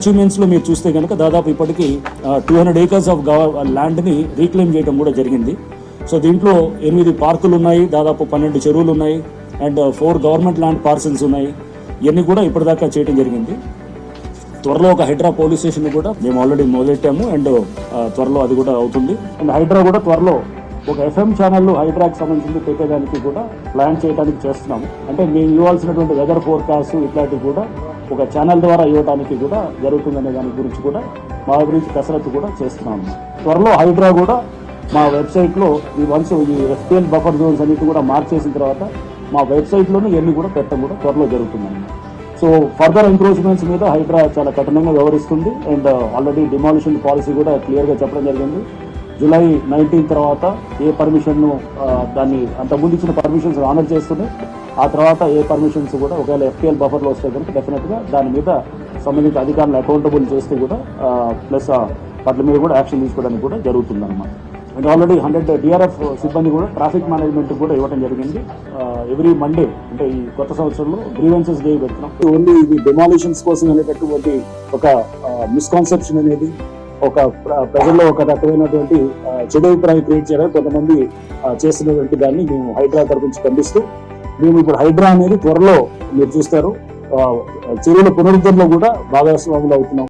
అచీవ్మెంట్స్లో మీరు చూస్తే కనుక దాదాపు ఇప్పటికి టూ హండ్రెడ్ ఏకర్స్ ఆఫ్ ల్యాండ్ని రీక్లెయిమ్ చేయడం కూడా జరిగింది. సో దీంట్లో ఎనిమిది పార్కులు ఉన్నాయి దాదాపు పన్నెండు చెరువులు ఉన్నాయి and four government land parcels ఉన్నాయి. ఇవన్నీ కూడా ఇప్పటిదాకా చేయడం జరిగింది. త్వరలో ఒక హైడ్రా పోలీస్ స్టేషన్ కూడా మేము ఆల్రెడీ మొదలెట్టాము అండ్ త్వరలో అది కూడా అవుతుంది. అండ్ హైడ్రా కూడా త్వరలో ఒక ఎఫ్ఎం ఛానల్ హైడ్రాకి సంబంధించి పెట్టేదానికి కూడా ప్లాన్ చేయడానికి చేస్తున్నాము. అంటే మేము ఇవ్వాల్సినటువంటి వెదర్ ఫోర్కాస్ట్ ఇట్లాంటివి కూడా ఒక ఛానల్ ద్వారా ఇవ్వడానికి కూడా జరుగుతుందనే దాని గురించి కూడా మా గురించి కసరత్తు కూడా చేస్తున్నాము. త్వరలో హైడ్రా కూడా మా వెబ్సైట్లో ఈ వన్స్ ఈ ఎఫ్పిఎల్ బఫర్ జోన్స్ అన్నిటి కూడా మార్చేసిన తర్వాత మా వెబ్సైట్లోనే ఇవన్నీ కూడా పెట్టడం కూడా త్వరలో జరుగుతుందండి సో ఫర్దర్ ఎంక్రోచ్మెంట్స్ మీద హైడ్రా చాలా కఠినంగా వ్యవహరిస్తుంది. అండ్ ఆల్రెడీ డిమాలిషన్ పాలసీ కూడా క్లియర్గా చెప్పడం జరిగింది. జూలై నైన్టీన్ తర్వాత ఏ పర్మిషన్ను uh, దాన్ని అంతకుముందు ఇచ్చిన పర్మిషన్స్ ఆనర్ చేస్తున్నాయి ఆ తర్వాత ఏ పర్మిషన్స్ కూడా ఒకవేళ ఎఫ్పిఎల్ బఫర్లో వస్తే కనుక డెఫినెట్గా దాని మీద సంబంధిత అధికారులు అకౌంటబుల్ చేస్తూ కూడా ప్లస్ వాటి మీద కూడా యాక్షన్ తీసుకోవడానికి కూడా జరుగుతుంది అనమాట అండ్ ఆల్రెడీ హండ్రెడ్ డిఆర్ఎఫ్ సిబ్బంది కూడా ట్రాఫిక్ మేనేజ్మెంట్ కూడా ఇవ్వడం జరిగింది. ఎవ్రీ మండే అంటే ఈ కొత్త సంవత్సరంలో గ్రీవెన్సెస్ డే పెడుతున్నాం ఓన్లీ ఇది డెమాలిషన్స్ కోసం అనేటటువంటి ఒక మిస్కాన్సెప్షన్ అనేది ఒక ప్ర- ప్రజల్లో ఒక రకమైనటువంటి చెడు అభిప్రాయం క్రియేట్ చేయడానికి కొంతమంది చేస్తున్నటువంటి దాన్ని మేము హైదరాబాద్ తరపు నుంచి ఖండిస్తూ మేము ఇప్పుడు హైడ్రా అనేది త్వరలో మీరు చూస్తారు. ఆ, చెరువుల పునరుద్ధరణలో కూడా భాగస్వాములు అవుతున్నాం.